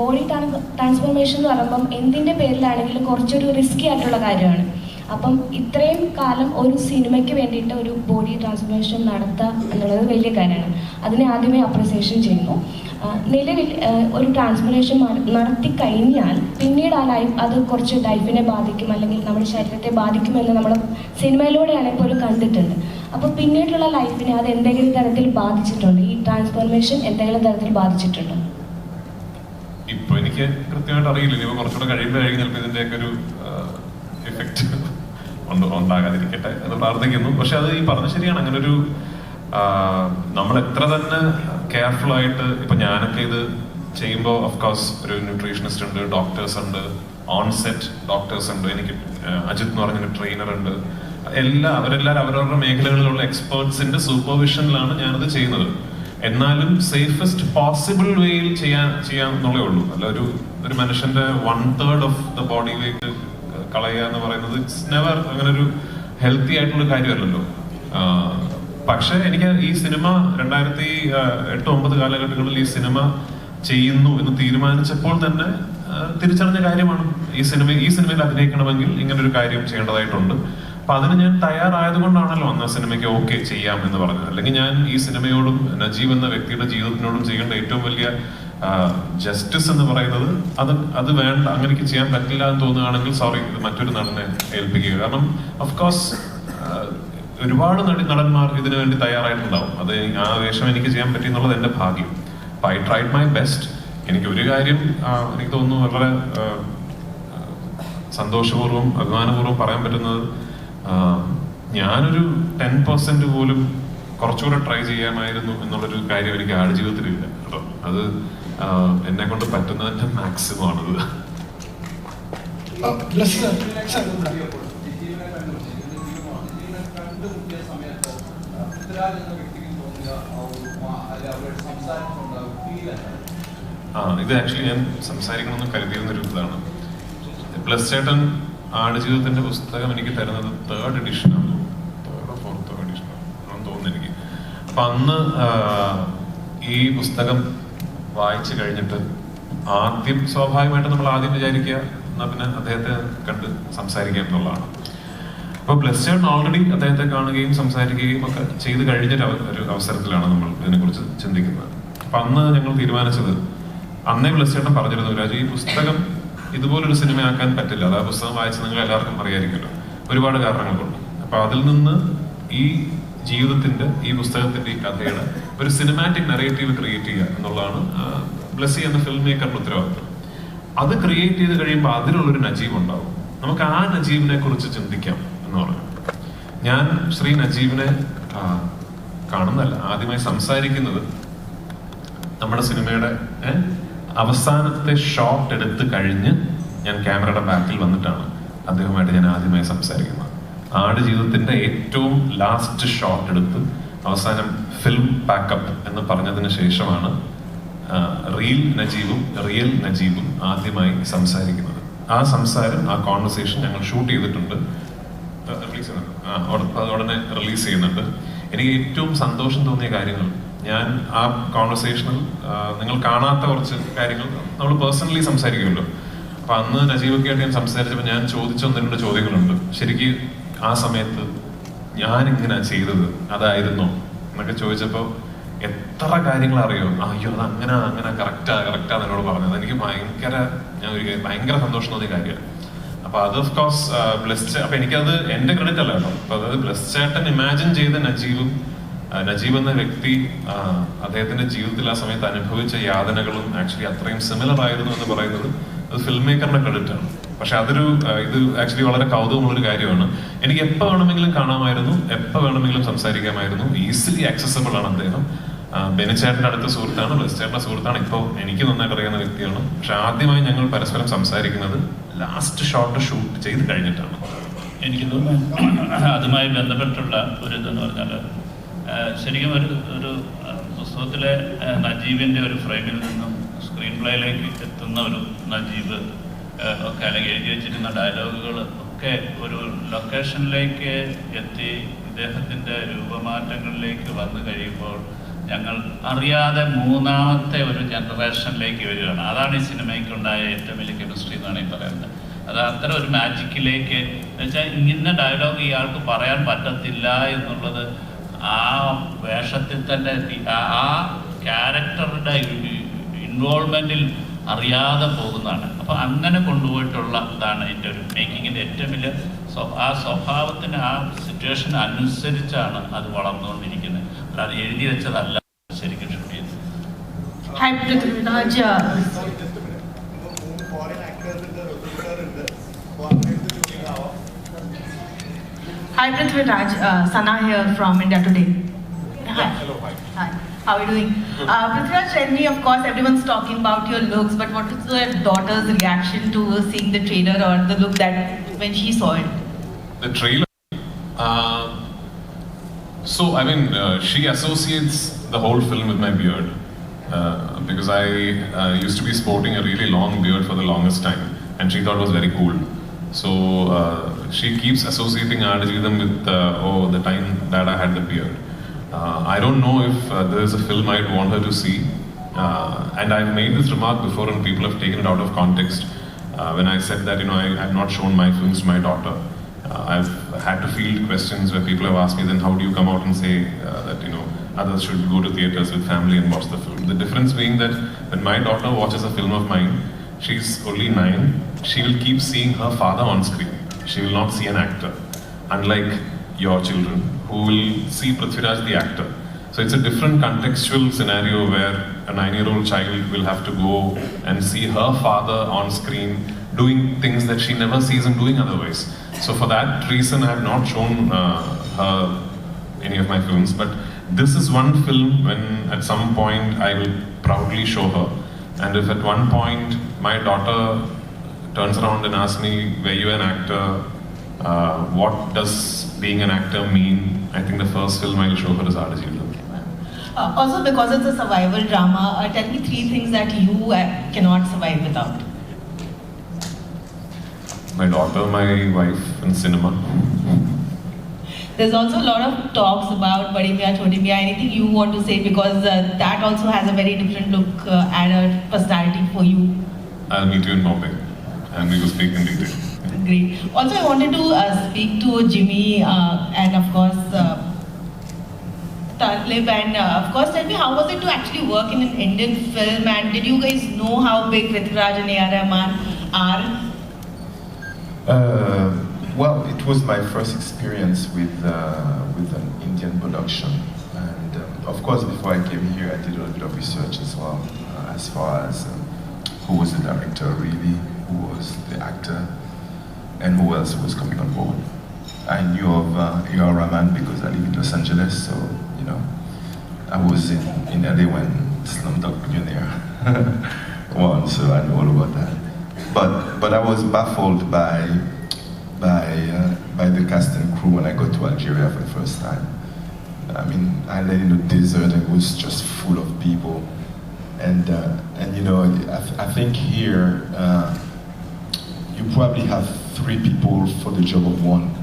Body transformation എന്ന് പറയുമ്പം എന്തിന്റെ പേരിലാണെങ്കിലും കുറച്ചൊരു റിസ്കി ആയിട്ടുള്ള കാര്യമാണ്. അപ്പം ഇത്രയും കാലം ഒരു സിനിമയ്ക്ക് വേണ്ടിയിട്ട് ഒരു ബോഡി ട്രാൻസ്ഫോർമേഷൻ നടത്തുക എന്നുള്ളത് വലിയ കാര്യമാണ്. അതിനെ ആദ്യമേ അപ്രിസിയേഷൻ ചെയ്യുന്നു. നിലവിൽ ഒരു ട്രാൻസ്ഫോർമേഷൻ നടത്തി കഴിഞ്ഞാൽ പിന്നീട് ആ ലൈഫ് അത് കുറച്ച് ലൈഫിനെ ബാധിക്കും അല്ലെങ്കിൽ നമ്മുടെ ശരീരത്തെ ബാധിക്കുമെന്ന് നമ്മൾ സിനിമയിലൂടെയാണ് പോലും കണ്ടിട്ടുണ്ട്. അപ്പോൾ പിന്നീടുള്ള ലൈഫിനെ അത് എന്തെങ്കിലും തരത്തിൽ ബാധിച്ചിട്ടുണ്ട്? ഈ ട്രാൻസ്ഫോർമേഷൻ എന്തെങ്കിലും തരത്തിൽ ബാധിച്ചിട്ടുണ്ടോ? ഇപ്പൊ എനിക്ക് കൃത്യമായിട്ട് അറിയില്ല. ഇനി കുറച്ചുകൂടെ കഴിയുമ്പോഴായിരിക്കും ചിലപ്പോൾ ഇതിന്റെയൊക്കെ ഒരു എഫക്റ്റ് ഉണ്ട് ഉണ്ടാകാതിരിക്കട്ടെ അത് പ്രാർത്ഥിക്കുന്നു. പക്ഷെ അത് ഈ പറഞ്ഞ ശരിയാണ്. അങ്ങനെ ഒരു നമ്മൾ എത്ര തന്നെ കെയർഫുൾ ആയിട്ട് ഇപ്പൊ ഞാനൊക്കെ ഇത് ചെയ്യുമ്പോൾ കോഴ്സ് ഒരു ന്യൂട്രീഷനിസ്റ്റ് ഉണ്ട് ഡോക്ടേഴ്സ് ഉണ്ട് ഓൺസെറ്റ് ഡോക്ടേഴ്സ് ഉണ്ട് എനിക്ക് അജിത് എന്ന് പറഞ്ഞൊരു ട്രെയിനർ ഉണ്ട്. എല്ലാ അവരെല്ലാവരും അവരവരുടെ മേഖലകളിലുള്ള എക്സ്പേർട്സിന്റെ സൂപ്പർവിഷനിലാണ് ഞാനത് ചെയ്യുന്നത്. എന്നാലും സേഫസ്റ്റ് പോസിബിൾ വേയിൽ ചെയ്യാൻ ചെയ്യാൻ എന്നുള്ളേ ഉള്ളൂ. അല്ല ഒരു ഒരു മനുഷ്യന്റെ one third of the body weight കളയുക എന്ന് പറയുന്നത് ഇറ്റ്സ് നെവർ അങ്ങനെ ഒരു ഹെൽത്തി ആയിട്ടുള്ള കാര്യമല്ലല്ലോ. പക്ഷെ എനിക്ക് ഈ സിനിമ രണ്ടായിരത്തി എട്ട് ഒമ്പത് കാലഘട്ടങ്ങളിൽ ഈ സിനിമ ചെയ്യുന്നു എന്ന് തീരുമാനിച്ചപ്പോൾ തന്നെ തിരിച്ചറിഞ്ഞ കാര്യമാണ്. ഈ സിനിമ ഈ സിനിമയിൽ അഭിനയിക്കണമെങ്കിൽ ഇങ്ങനൊരു കാര്യം ചെയ്യേണ്ടതായിട്ടുണ്ട്. അപ്പൊ അതിന് ഞാൻ തയ്യാറായത് കൊണ്ടാണല്ലോ അന്ന് സിനിമയ്ക്ക് ഓക്കെ ചെയ്യാം എന്ന് പറഞ്ഞത്. അല്ലെങ്കിൽ ഞാൻ ഈ സിനിമയോടും നജീബ് എന്ന വ്യക്തിയുടെ ജീവിതത്തിനോടും ചെയ്യേണ്ട ഏറ്റവും വലിയ ജസ്റ്റിസ് എന്ന് പറയുന്നത് അത് അത് വേണ്ട അങ്ങനെ ചെയ്യാൻ പറ്റില്ല എന്ന് തോന്നുകയാണെങ്കിൽ സോറി ഇത് മറ്റൊരു നടനെ ഏൽപ്പിക്കുക. കാരണം അഫ്കോഴ്സ് ഒരുപാട് നടി നടന്മാർ ഇതിനു വേണ്ടി തയ്യാറായിട്ടുണ്ടാവും. അത് ആ വേഷം എനിക്ക് ചെയ്യാൻ പറ്റി എന്നുള്ളത് എന്റെ ഭാഗ്യം. അപ്പൊ ഐ ട്രൈഡ് മൈ ബെസ്റ്റ് എനിക്ക് ഒരു കാര്യം എനിക്ക് തോന്നുന്നു വളരെ സന്തോഷപൂർവം അഭിമാനപൂർവം പറയാൻ പറ്റുന്നത് ഞാനൊരു ടെൻ പെർസെന്റ് പോലും കുറച്ചുകൂടെ ട്രൈ ചെയ്യാമായിരുന്നു എന്നുള്ളൊരു കാര്യം എനിക്ക് ആട് ആടുജീവിതത്തിലില്ല കേട്ടോ. അത് എന്നെ കൊണ്ട് പറ്റുന്നതിന്റെ മാക്സിമം ആണത് ആ ഇത് ആക്ച്വലി ഞാൻ സംസാരിക്കണമെന്ന് കരുതിയിരുന്നൊരു ഇതാണ്. പ്ലസ് ചേട്ടൻ ആടുജീവിതത്തിന്റെ പുസ്തകം എനിക്ക് തരുന്നത് തേർഡ് എഡിഷൻ ആണ്. തേർഡോ ഫോർത്തോ എഡിഷൻ ആണെന്ന് തോന്നുന്നു എനിക്ക്. അപ്പൊ അന്ന് ഈ പുസ്തകം വായിച്ചു കഴിഞ്ഞിട്ട് ആദ്യം സ്വാഭാവികമായിട്ട് നമ്മൾ ആദ്യം വിചാരിക്കുക എന്നാ പിന്നെ അദ്ദേഹത്തെ കണ്ട് സംസാരിക്കുക എന്നുള്ളതാണ്. അപ്പൊ ബ്ലസ്റ്റേൺ ഓൾറെഡി അദ്ദേഹത്തെ കാണുകയും സംസാരിക്കുകയും ഒക്കെ ചെയ്ത് കഴിഞ്ഞൊരു ഒരു അവസരത്തിലാണ് നമ്മൾ ഇതിനെക്കുറിച്ച് ചിന്തിക്കുന്നത്. അപ്പൊ അന്ന് ഞങ്ങൾ തീരുമാനിച്ചത് അന്നേ ബ്ലസ്റ്റേട്ടൻ പറഞ്ഞിരുന്നു രാജു ഈ പുസ്തകം ഇതുപോലൊരു സിനിമയാക്കാൻ പറ്റില്ല. അതാ പുസ്തകം വായിച്ച് നിങ്ങൾ എല്ലാവർക്കും അറിയായിരിക്കുമല്ലോ. ഒരുപാട് കാരണങ്ങൾ കൊണ്ട് അപ്പൊ അതിൽ നിന്ന് ഈ ജീവിതത്തിന്റെ ഈ പുസ്തകത്തിന്റെ ഈ കഥയുടെ ഒരു സിനിമാറ്റിക് നെറേറ്റീവ് ക്രിയേറ്റ് ചെയ്യുക എന്നുള്ളതാണ് ബ്ലസ്സി എന്ന ഫിലിം മേക്കറിന്റെ ഉത്തരവാദിത്വം. അത് ക്രിയേറ്റ് ചെയ്ത് കഴിയുമ്പോൾ അതിനുള്ളൊരു നജീബ് ഉണ്ടാവും. നമുക്ക് ആ നജീബിനെ കുറിച്ച് ചിന്തിക്കാം എന്ന് പറഞ്ഞു. ഞാൻ ശ്രീ നജീബിനെ കാണുന്നല്ല ആദ്യമായി സംസാരിക്കുന്നത് നമ്മുടെ സിനിമയുടെ അവസാനത്തെ ഷോട്ട് എടുത്ത് കഴിഞ്ഞ് ഞാൻ ക്യാമറയുടെ ബാക്കിൽ വന്നിട്ടാണ് അദ്ദേഹമായിട്ട് ഞാൻ ആദ്യമായി സംസാരിക്കുന്നത്. ആട് ജീവിതത്തിന്റെ ഏറ്റവും ലാസ്റ്റ് ഷോട്ട് എടുത്ത് അവസാനം ഫിലിം പാക്കപ്പ് എന്ന് പറഞ്ഞതിന് ശേഷമാണ് റിയൽ നജീബും റിയൽ നജീബും ആദ്യമായി സംസാരിക്കുന്നത്. ആ സംസാരം ആ കോൺവെർസേഷൻ ഞങ്ങൾ ഷൂട്ട് ചെയ്തിട്ടുണ്ട്. റിലീസ് ചെയ്യുന്നുണ്ട്. അത് ഉടനെ റിലീസ് ചെയ്യുന്നുണ്ട്. എനിക്ക് ഏറ്റവും സന്തോഷം തോന്നിയ കാര്യങ്ങൾ ഞാൻ ആ കോൺവെർസേഷനിൽ നിങ്ങൾ കാണാത്ത കുറച്ച് കാര്യങ്ങൾ നമ്മൾ പേഴ്സണലി സംസാരിക്കുമല്ലോ. അപ്പൊ അന്ന് നജീബൊക്കെ ആയിട്ട് ഞാൻ സംസാരിച്ചപ്പോൾ ഞാൻ ചോദിച്ച ഒന്ന് രണ്ട് ചോദ്യങ്ങളുണ്ട്. ശരിക്കും ആ സമയത്ത് ഞാൻ ഇങ്ങനെ ചെയ്തത് അതായിരുന്നു എന്നൊക്കെ ചോദിച്ചപ്പോൾ എത്ര കാര്യങ്ങൾ അറിയോ? അയ്യോ അത് അങ്ങനെ അങ്ങനെ കറക്റ്റാ കറക്റ്റാ എന്നോട് പറഞ്ഞത്. എനിക്ക് ഭയങ്കര ഞാൻ ഒരു ഭയങ്കര സന്തോഷം തോന്നിയ കാര്യമാണ്. അപ്പൊ അത് ഓഫ് കോഴ്സ് ബ്ലസ് അപ്പൊ എനിക്കത് എന്റെ ക്രെഡിറ്റ് അല്ല കേട്ടോ. അപ്പൊ അതായത് ബ്ലസ് ചേട്ടൻ ഇമാജിൻ ചെയ്ത നജീബും നജീബ് എന്ന വ്യക്തി അദ്ദേഹത്തിന്റെ ജീവിതത്തിൽ ആ സമയത്ത് അനുഭവിച്ച യാതനകളും ആക്ച്വലി അത്രയും സിമിലർ ആയിരുന്നു എന്ന് പറയുന്നത് അത് ഫിലിം മേക്കറിന്റെ ക്രെഡിറ്റ് ആണ്. പക്ഷെ അതൊരു ഇത് ആക്ച്വലി വളരെ കൗതുകമുള്ളൊരു കാര്യമാണ്. എനിക്ക് എപ്പോൾ വേണമെങ്കിലും കാണാമായിരുന്നു എപ്പോൾ വേണമെങ്കിലും സംസാരിക്കാമായിരുന്നു. ഈസിലി ആക്സസബിൾ ആണ് അദ്ദേഹം. ബെനിച്ചേട്ടന്റെ അടുത്ത സുഹൃത്താണ് ബെസ്റ്റേട്ടന്റെ സുഹൃത്താണ് ഇപ്പോൾ എനിക്ക് നന്നായിട്ട് അറിയുന്ന വ്യക്തിയാണ്. പക്ഷെ ആദ്യമായി ഞങ്ങൾ പരസ്പരം സംസാരിക്കുന്നത് ലാസ്റ്റ് ഷോട്ട് ഷൂട്ട് ചെയ്ത് കഴിഞ്ഞിട്ടാണ്. എനിക്ക് തോന്നുന്നു അതുമായി ബന്ധപ്പെട്ടുള്ള ഒരു ഇതെന്ന് പറഞ്ഞാൽ ശരിക്കും ഒരു ഒരു പുസ്തകത്തിലെ നജീബിന്റെ ഒരു ഫ്രെയിമിൽ നിന്നും സ്ക്രീൻ പ്ലേയിലേക്ക് എത്തുന്ന ഒരു നജീബ് ഒക്കെ അല്ലെങ്കിൽ എഴുതി വെച്ചിരുന്ന ഡയലോഗുകൾ ഒക്കെ ഒരു ലൊക്കേഷനിലേക്ക് എത്തി ഇദ്ദേഹത്തിന്റെ രൂപമാറ്റങ്ങളിലേക്ക് വന്നു കഴിയുമ്പോൾ ഞങ്ങൾ അറിയാതെ മൂന്നാമത്തെ ഒരു ജനറേഷനിലേക്ക് വരികയാണ്. അതാണ് ഈ സിനിമയ്ക്കുണ്ടായ ഏറ്റവും വലിയ കെമിസ്ട്രി എന്നാണ് ഈ പറയുന്നത്. അത് അത്തരം ഒരു മാജിക്കിലേക്ക് വെച്ചാൽ ഇങ്ങനെ ഡയലോഗ് ഇയാൾക്ക് പറയാൻ പറ്റത്തില്ല എന്നുള്ളത് ആ വേഷത്തിൽ തന്നെ ആ- ക്യാരക്ടറുടെ ഇൻവോൾവ്മെന്റിൽ അറിയാതെ പോകുന്നതാണ്. അപ്പോൾ അങ്ങനെ കൊണ്ടുപോയിട്ടുള്ള ഇതാണ് എന്റെ ഒരു മേക്കിങ്ങിന്റെ ഏറ്റവും വലിയ ആ സ്വഭാവത്തിന് ആ സിറ്റുവേഷൻ അനുസരിച്ചാണ് അത് വളർന്നുകൊണ്ടിരിക്കുന്നത്. അല്ലാതെ എഴുതി വെച്ചതല്ല ശരിക്കും ഷൂട്ട് ചെയ്തത്. Foreign Sorry, just Hi, Prithviraj. Uh, Sana here from India Today. Hi. Hello, hi. Hi. How are you doing? Uh, Prithviraj, tell me, of course, everyone's talking about your looks, but what was your daughter's reaction to seeing the trailer or the look that when she saw it? The trailer. Uh, so I mean, uh, she associates the whole film with my beard uh, because I uh, used to be sporting a really long beard for the longest time, and she thought it was very cool. So uh, she keeps associating Aadajeevam with uh, oh the time that I had the beard. Uh, I don't know if uh, there is a film I'd want her to see, uh, and I've made this remark before, and people have taken it out of context. Uh, when I said that you know I have not shown my films to my daughter, uh, I've had to field questions where people have asked me, then how do you come out and say that you know others should go to theaters with family and watch the film? The difference being that when my daughter watches a film of mine, she's only nine. She will keep seeing her father on screen. She will not see an actor, unlike your children who will see Prithviraj the actor. So it's a different contextual scenario where a nine-year-old child will have to go and see her father on screen doing things that she never sees him doing otherwise. So for that reason, I have not shown uh, her any of my films. But this is one film when at some point I will proudly show her. And if at one point my daughter turns around and asks me, "Were you an actor? Uh, what does being an actor mean?" I think the first film I will show her is Aadajeevam. Uh, also, because it's a survival drama, uh, tell me three things that you uh, cannot survive without. My daughter, my wife, and cinema. There's also a lot of talks about Badi Miya, Choti Miya. Anything you want to say because uh, that also has a very different look uh, and a personality for you. I'll meet you in Bombay, and we will speak in detail. Great. Also, I wanted to uh, speak to Jimmy uh, and of course uh, Talib and uh, of course tell me how was it to actually work in an Indian film and did you guys know how big Prithviraj and A.R. Rahman are? Uh, well, it was my first experience with uh, with an Indian production, and um, of course, before I came here, I did a little bit of research as well, uh, as far as um, who was the director really, who was the actor, and who else was coming on board. I knew of uh, A.R. Rahman because I live in Los Angeles, so you know, I was in, in LA when Slumdog Millionaire won, so I know all about that. But but I was baffled by by uh, by the cast and crew when I got to Algeria for the first time. I mean, I landed in a desert and it was just full of people, and uh, and you know, I, th- I think here uh, you probably have three people for the job of one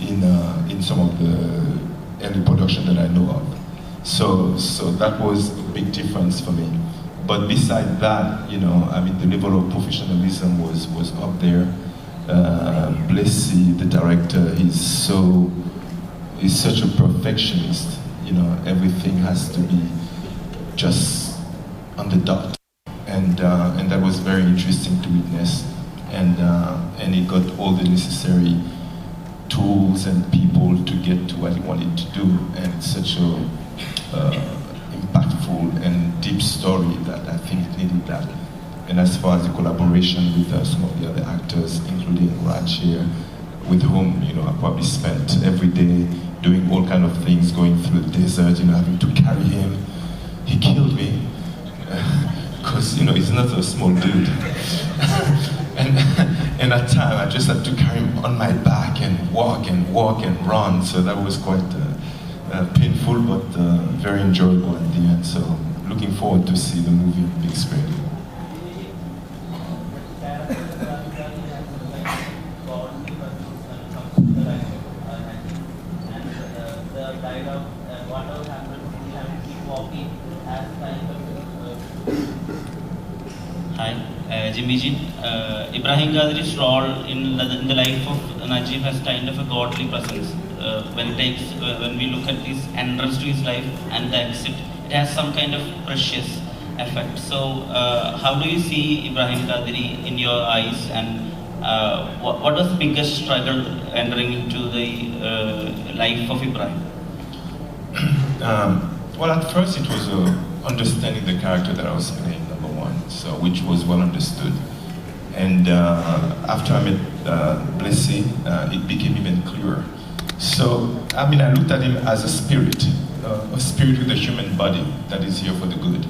in uh, in some of the early production that I know of. So so that was a big difference for me. But beside that, you know, I mean, the level of professionalism was was up there. Uh, Blessy, the director, he's so he's such a perfectionist. You know, everything has to be just on the dot, and uh, and that was very interesting to witness. And uh, and he got all the necessary tools and people to get to what he wanted to do, and it's such a uh, impactful and deep story that I think it needed that. And as far as the collaboration with uh, some of the other actors, including Raj here, with whom you know I probably spent every day doing all kind of things, going through the desert, you know, having to carry him. He killed me because you know he's not a small dude. and in that time I just had to carry him on my back and walk and walk and run. So that was quite uh, uh, painful, but uh, very enjoyable in the end. So looking forward to see the movie big screen. the dialogue, uh, whatever happens, we have to keep walking Jimmy Jin, Ibrahim Qadri's role in the, in the life of Najib has kind of a godly presence. Uh, when takes, uh, when we look at his entrance to his life and the exit, it has some kind of precious effect. So, uh, how do you see Ibrahim Qadri in your eyes, and uh, what, what was the biggest struggle entering into the uh, life of Ibrahim? Um, well, at first it was uh, understanding the character that I was playing, number one, so which was well understood. And uh, after I met uh, Blessy, uh, it became even clearer. So, I mean, I looked at him as a spirit, a spirit with a human body that is here for the good.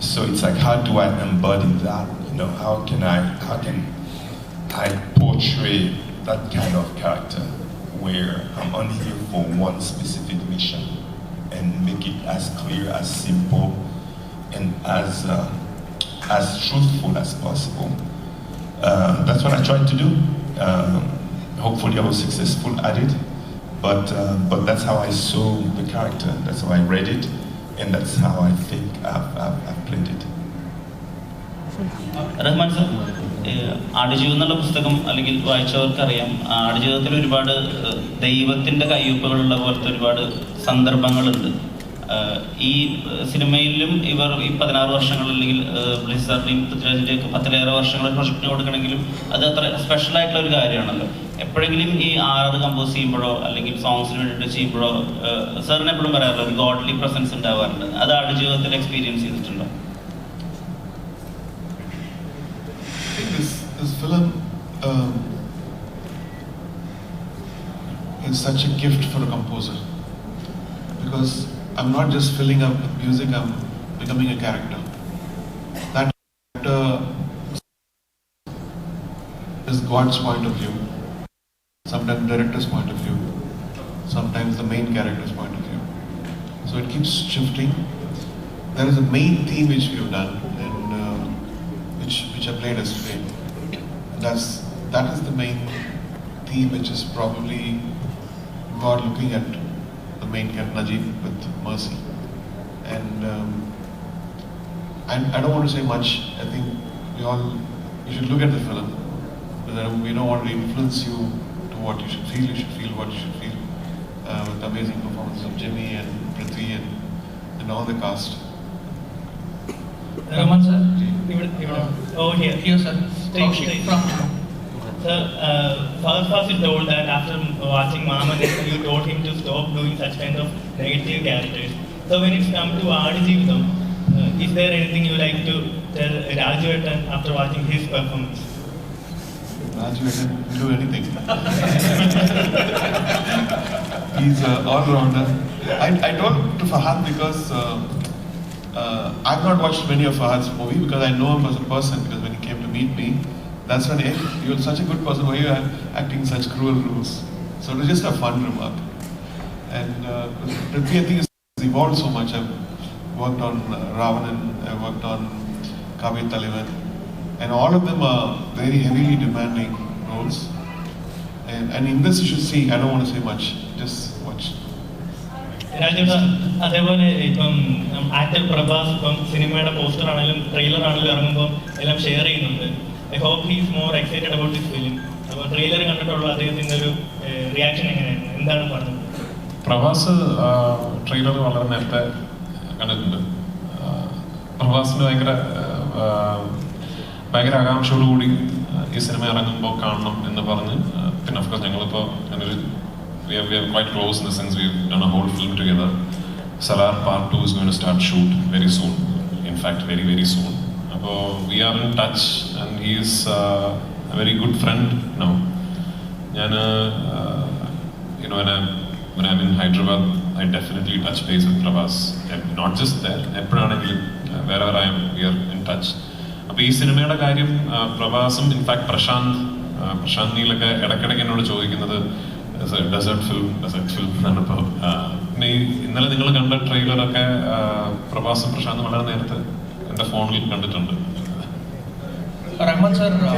So it's like, how do I embody that? You know, how can I, how can I portray that kind of character where I'm only here for one specific mission and make it as clear, as simple, and as uh, as truthful as possible. Uh, that's what I tried to do. Um, hopefully, I was successful at it. But uh, but that's how I saw the character. That's how I read it, and that's how I think I've, I've, I've played it. Rahman sir Aadujeevitham എന്നുള്ള പുസ്തകം അല്ലെങ്കിൽ വായിച്ചവർക്കറിയാം ആടുജീവിതത്തിൽ ഒരുപാട് ദൈവത്തിന്റെ കയ്യൊപ്പുകളുള്ള പോലത്തെ ഒരുപാട് സന്ദർഭങ്ങളുണ്ട് ഈ സിനിമയിലും ഇവർ ഈ പതിനാറ് വർഷങ്ങൾ അല്ലെങ്കിൽ ബ്ലിസാറിന്റെയും പൃഥ്വിരാജിന്റെ ഒക്കെ പത്തിലേറെ വർഷങ്ങൾ പ്രൊജക്റ്റിന് കൊടുക്കണമെങ്കിലും അത് അത്ര സ്പെഷ്യൽ ആയിട്ടുള്ള ഒരു കാര്യമാണല്ലോ. എപ്പോഴെങ്കിലും ഈ ആറ് കമ്പോസ് ചെയ്യുമ്പോഴോ അല്ലെങ്കിൽ സോങ്സിന് വേണ്ടിയിട്ട് ചെയ്യുമ്പോഴോ സാറിന് എപ്പോഴും പറയാറില്ല ഒരു ഗോഡ്ലി പ്രസൻസ് ഉണ്ടാവാറുണ്ട്. അത് ആട് ജീവിതത്തിൽ എക്സ്പീരിയൻസ് ചെയ്തിട്ടുണ്ടോ? Um, is such a gift for a composer. Because I'm not just filling up with music, I'm becoming a character. That character is God's point of view, sometimes director's point of view, sometimes the main character's point of view. So it keeps shifting. There is a main theme which we have done, and uh, which which I played as today. That's that is the main theme, which is probably God looking at the main camp Najib with Mercy. And um, I, I, don't want to say much. I think we all, you should look at the film. But we don't want to influence you to what you should feel. You should feel what you should feel uh, with amazing performances of Jimmy and Prithvi and, and all the cast. Raman sir, you would, you would, oh here, here sir, oh, from. Sir, uh, first was told that after watching Maman, you told him to stop doing such kind of negative characters. So when it's come to Adijeevitham, uh, is there anything you like to tell Raju Ettan after watching his performance? Raju didn't do anything. He's an all-rounder. I, I told to Fahad because uh, uh, I've not watched many of Fahad's movie because I know him as a person because when he came to meet me, that's when hey, you're such a good person, why are you acting such cruel roles? So it was just a fun remark. And uh, Prithvi, I think, has evolved so much. I've worked on uh, Ravanan, I've worked on Kavit Taliban, and all of them are very heavily demanding roles. And, and in this, you should see, I don't want to say much, just watch. രാജേട്ട അതേപോലെ ഇപ്പം actor Prabhas ഇപ്പം സിനിമയുടെ poster ആണെങ്കിലും trailer ആണെങ്കിലും ഇറങ്ങുമ്പോൾ എല്ലാം share ചെയ്യുന്നുണ്ട് I hope he's more excited about this film അപ്പോൾ ട്രെയിലർ കണ്ടിട്ടുള്ള അദ്ദേഹത്തിന്റെ ഒരു റിയാക്ഷൻ എങ്ങനെയായിരുന്നു എന്താണ് പറഞ്ഞത് പ്രഭാസ് ട്രെയിലർ വളരെ നേരത്തെ കണ്ടിട്ടുണ്ട് പ്രഭാസിന് ഭയങ്കര ഭയങ്കര ആകാംക്ഷയോടുകൂടി ഈ സിനിമ ഇറങ്ങുമ്പോൾ കാണണം എന്ന് പറഞ്ഞ് പിന്നെ ഓഫ്കോഴ്സ് ഞങ്ങളിപ്പോൾ അങ്ങനൊരു we are, we are quite close in the sense we've done a whole film together. Salar Part 2 is going to start shoot very soon. In fact, very, very soon. We are in touch and he is uh, a very good friend now. ഞാൻ know when I'm in Hyderabad I definitely touch base with Prabhas not just there എപ്പോഴാണെങ്കിലും uh, wherever I am we are in അപ്പോൾ ഈ സിനിമയുടെ കാര്യം uh, പ്രഭാസും in fact Prashanth uh, Prashanth നീലൊക്കെ ഇടയ്ക്കിടയ്ക്ക് എന്നോട് ചോദിക്കുന്നത് ഡെസേർട്ട് ഫിലിം ഡെസേർട്ട് ഫിലിം എന്നാണ് ഇപ്പോൾ ഇന്നലെ നിങ്ങൾ കണ്ട ട്രെയിലറൊക്കെ പ്രഭാസും പ്രശാന്തും വളരെ നേരത്തെ എൻ്റെ ഫോണിൽ കണ്ടിട്ടുണ്ട് Rahman sir, uh,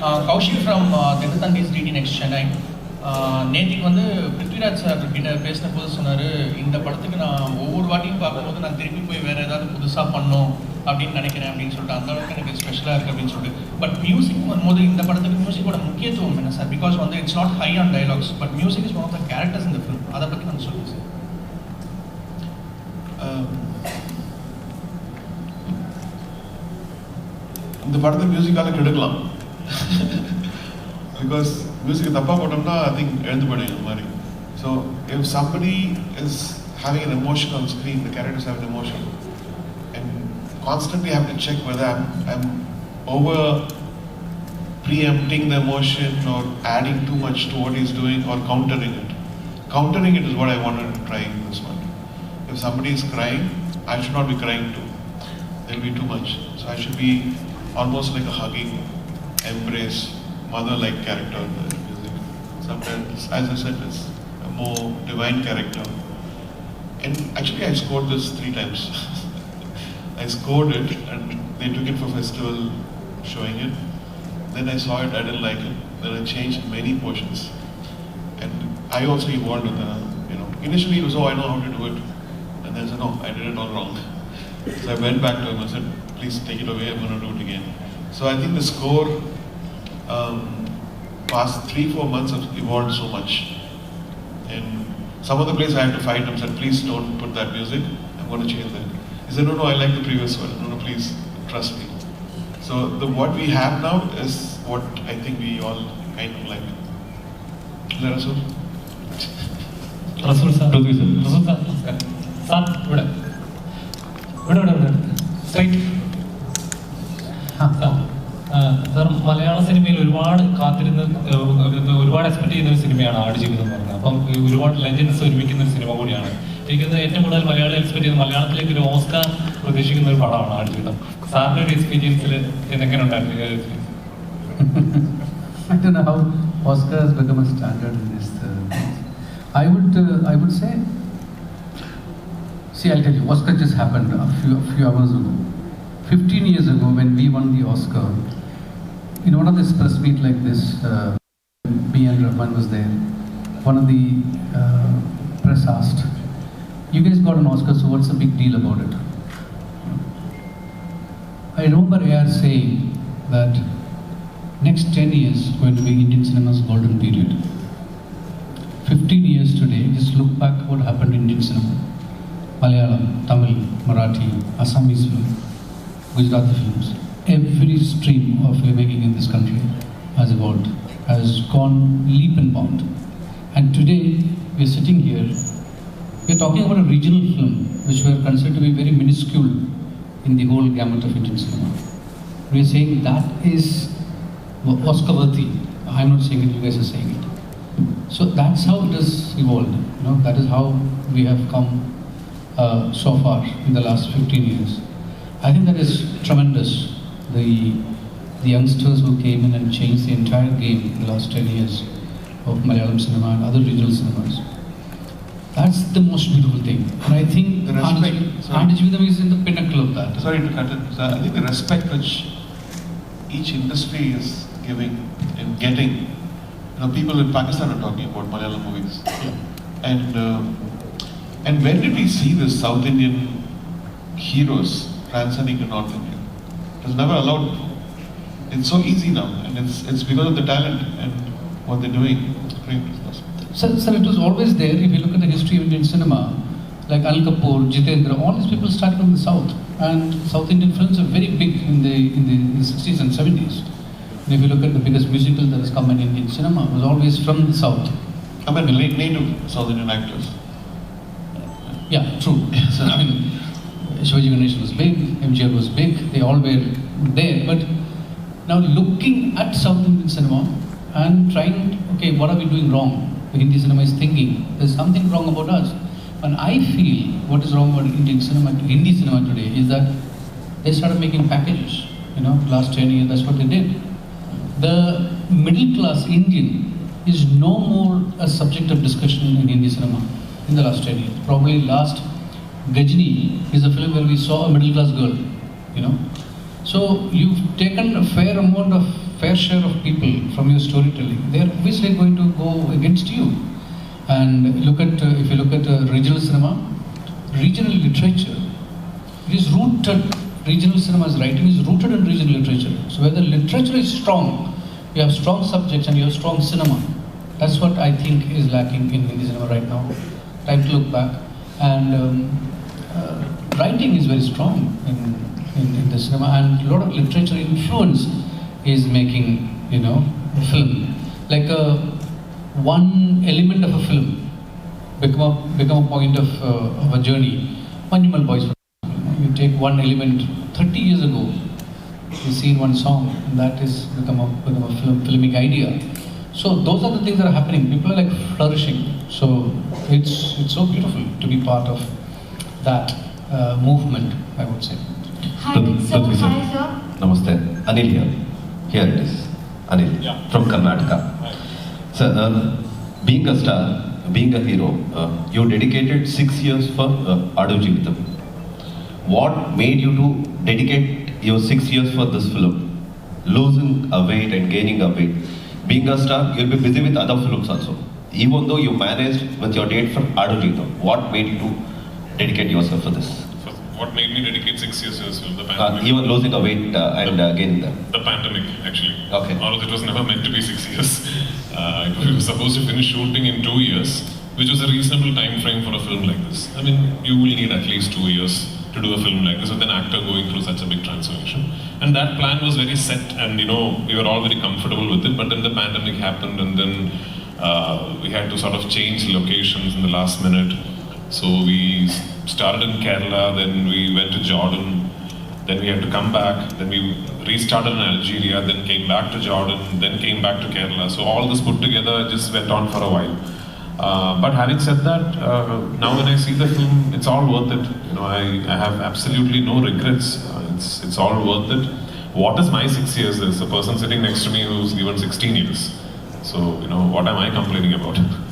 uh, Kaushik from uh, Dendatandis DD Next Chennai. நேற்றுக்கு வந்து பிருத்விராஜ் சார் கிட்ட பேசின போது சொன்னார் இந்த படத்துக்கு நான் ஒவ்வொரு வாட்டியும் பார்க்கும்போது நான் திருப்பி போய் வேறு ஏதாவது புதுசாக பண்ணோம் அப்படின்னு நினைக்கிறேன் அப்படின்னு சொல்லிட்டு அந்த அளவுக்கு எனக்கு ஸ்பெஷலாக இருக்குது அப்படின்னு சொல்லிட்டு பட் மியூசிக் வரும்போது இந்த படத்துக்கு மியூசிக்கோட முக்கியத்துவம் என்ன சார் பிகாஸ் வந்து it's not high on dialogues but music is one of the characters இந்த ஃபிலிம் அதை பற்றி கொஞ்சம் சொல்லுங்கள் சார் இந்த படத்தை மியூசிக்கால கெடுக்கலாம் பிகாஸ் மியூசிக் தப்பாக போட்டோம்னா ஐ திங்க் எழுந்து போயிடும் இந்த மாதிரி so if somebody is having an emotion on screen the characters have an emotion and constantly have to check whether I'm, I'm over preempting the emotion or adding too much to what he's doing or countering it. Countering it is what I wanted to try in this one. If somebody is crying, I should not be crying too. There'll be too much. So I should be almost like a hugging, embrace, mother-like character. Sometimes, as I said, it's a more divine character. And actually, I scored this three times. I scored it, and they took it for festival, showing it. Then I saw it, I didn't like it. Then I changed many portions. And I also evolved with the, you know, initially it was, oh, I know how to do it. And then I said, no, I did it all wrong. So I went back to him and said, please take it away, I'm going to do it again. So I think the score, um, past three, four months have evolved so much. And some of the places I had to fight him, said, please don't put that music, I'm going to change that. He said, no, no, I like the previous one. No, no, please, trust me. So the what we have now is what I think we all kind of like. Is that Rasul? റസൂൽ sir റസൂൽ sir നമസ്കാരം sir ഇവിടെ ഇവിടെ ഇവിടെ ഇവിടെ straight sir മലയാള സിനിമയിൽ ഒരുപാട് കാത്തിരുന്ന് ഒരുപാട് എക്സ്പെക്ട് ചെയ്യുന്ന ഒരു സിനിമയാണ് ആടുജീവിതം എന്ന് പറഞ്ഞത്. അപ്പം ഒരുപാട് ലെജൻസ് ഒരുമിക്കുന്ന ഒരു സിനിമ കൂടിയാണ്. എനിക്കത് ഏറ്റവും കൂടുതൽ മലയാളം എക്സ്പെക്ട് ചെയ്യുന്ന മലയാളത്തിലേക്ക് ഒരു ഓസ്കാർ പ്രതീക്ഷിക്കുന്ന ഒരു പടമാണ് ആടുജീവിതം സാറിന്റെ ഒരു എക്സ്പീരിയൻസിൽ എങ്ങനെ ഉണ്ടായിരുന്നു? I don't know how Oscar has become a standard in this. Uh, I would, uh. 15 years ago, when meet like this, uh, me and Rahman was there. One of the uh, press asked, "You guys got an Oscar, so what's the big deal about it?" I remember AR saying that next 10 years going to be Indian cinema's golden period. 15 years today, just look back what happened in Indian cinema. Malayalam, Tamil, Marathi, Assamese film, Gujarati films. Every stream of filmmaking in this country has evolved, has gone leap and bound. And today, we're sitting here, we're talking about a regional film which were considered to be very minuscule in the whole gamut of Indian cinema. We're saying that is Oscar worthy. I'm not saying it, you guys are saying it. So that's how it has evolved. You know, that is how we have come uh, so far in the last 15 years. I think that is tremendous. The the youngsters who came in and changed the entire game in the last 10 years of Malayalam cinema and other regional cinemas. That's the most beautiful thing. And I think The respect, sorry. Andajividam is in the pinnacle of that. Sorry to cut it. sir. I think the respect which each industry is giving and getting. You know, people in Pakistan are talking about Malayalam movies. Yeah. And uh, and when did we see the South Indian heroes transcending to North India? It was never allowed. It's so easy now, and it's it's because of the talent and what they're doing. Sir, sir, it was always there. If you look at the history of Indian cinema, like Al Kapoor, Jitendra, all these people started from the South. And South Indian films are very big in the, in the, in the 60s and 70s. And if you look at the biggest musical that has come in Indian cinema, it was always from the South. I mean, late native South Indian actors. Yeah, true. So, I mean, Shivaji Ganesh was big, MGR was big, they all were there. But now looking at South Indian cinema and trying, okay, what are we doing wrong? The Hindi cinema is thinking there's something wrong about us. And I feel what is wrong about Indian cinema, Hindi cinema today is that they started making packages. You know, last 10 years, that's what they did. The middle class Indian is no more a subject of discussion in Hindi cinema in the last 10 years. Probably last Gajni is a film where we saw a middle class girl, you know. So you've taken a fair amount of fair share of people from your storytelling. They're obviously going to go against you. And look at uh, if you look at uh, regional cinema, regional literature, it is rooted regional cinema's writing is rooted in regional literature. So where the literature is strong, you have strong subjects and you have strong cinema. That's what I think is lacking in Hindi cinema right now. Time to look back. And um, uh, writing is very strong in, in, in the cinema and a lot of literature influence is making, you know, a film. Like a, one element of a film become a, become a point of, uh, of a journey. Manjumal Boys, you take one element 30 years ago, you see one song, and that is become a, become a film, filmic idea. So those are the things that are happening. People are like flourishing. So it's it's so beautiful to be part of that uh, movement. I would say. Hi, Prithvi, so Prithvi, sir. Namaste. Anil here. Here it is. Anil Yeah. from Karnataka. Sir, uh, being a star, being a hero, uh, you dedicated six years for uh, Adu Jeevitam. What made you to dedicate your six years for this film? Losing a weight and gaining a weight. Being a star, you'll be busy with other films also. Even though you managed with your date for Adu Jeevitam, what made you to dedicate yourself for this? What made me dedicate six years to? The Uh, pandemic. even losing a weight uh, and uh, gaining them. the pandemic, actually. Okay. Although it was never meant to be six years. Uh, it was- we were supposed to finish shooting in two years, which was a reasonable time frame for a film like this. I mean, you will need at least two years to do a film like this with an actor going through such a big transformation. And that plan was very set, and you know, we were all very comfortable with it. But then the pandemic happened, and then uh, we had to sort of change locations in the last minute. So we started in Kerala, then we went to Jordan, then we had to come back, then we restarted in Algeria, then came back to Jordan, then came back to Kerala. So all this put together just went on for a while. Uh, but having said that, uh, now when I see the film, it's all worth it. You know, I, I have absolutely no regrets. Uh, it's, it's all worth it. What is my six years? There's a person sitting next to me who's given 16 years. So, you know, what am I complaining about?